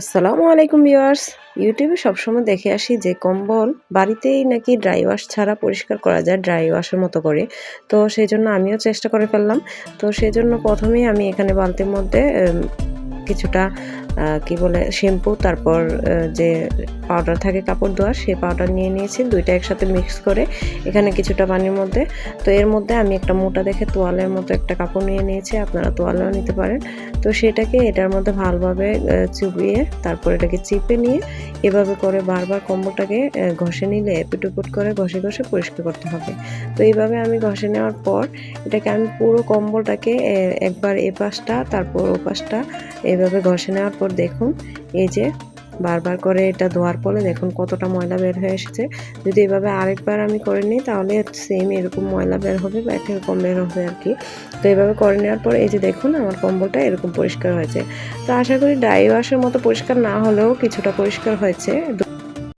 আসসালামু আলাইকুম ভিউয়ার্স। ইউটিউবে সবসময় দেখে আসি যে কম্বল বাড়িতেই নাকি ড্রাই ওয়াশ ছাড়া পরিষ্কার করা যায় ড্রাই ওয়াশের মতো করে। তো সেই জন্য আমিও চেষ্টা করে ফেললাম। তো সেই জন্য প্রথমেই আমি এখানে বালতির মধ্যে কিছুটা কি বলে, শ্যাম্পু, তারপর যে পাউডার থাকে কাপড় ধোয়ার সেই পাউডার নিয়ে নিয়েছি, দুইটা একসাথে মিক্স করে এখানে কিছুটা পানির মধ্যে। তো এর মধ্যে আমি একটা মোটা দেখে তোয়ালের মতো একটা কাপড় নিয়ে নিয়েছি, আপনারা তোয়ালেও নিতে পারেন। তো সেটাকে এটার মধ্যে ভালোভাবে চুবিয়ে, তারপর এটাকে চিপে নিয়ে এভাবে করে বারবার কম্বলটাকে ঘষে নিলে এপিটুপুট করে ঘষে ঘষে পরিষ্কার করতে হবে। তো এইভাবে আমি ঘষে নেওয়ার পর এটাকে আমি পুরো কম্বলটাকে একবার এ পাশটা তারপর ও পাশটা এভাবে ঘষে নেওয়ার পর দেখুন, এই যে বারবার করে এটা ধোয়ার পরে দেখুন কতটা ময়লা বের হয়ে এসেছে। যদি এভাবে আরেকবার আমি করে নিই, তাহলে সেম এরকম ময়লা বের হবে বা এরকম বের হবে আর কি। তো এভাবে করে নেওয়ার পর এই যে দেখুন আমার কম্বলটা এরকম পরিষ্কার হয়েছে। তো আশা করি ড্রাই ওয়াশের মতো পরিষ্কার না হলেও কিছুটা পরিষ্কার হয়েছে।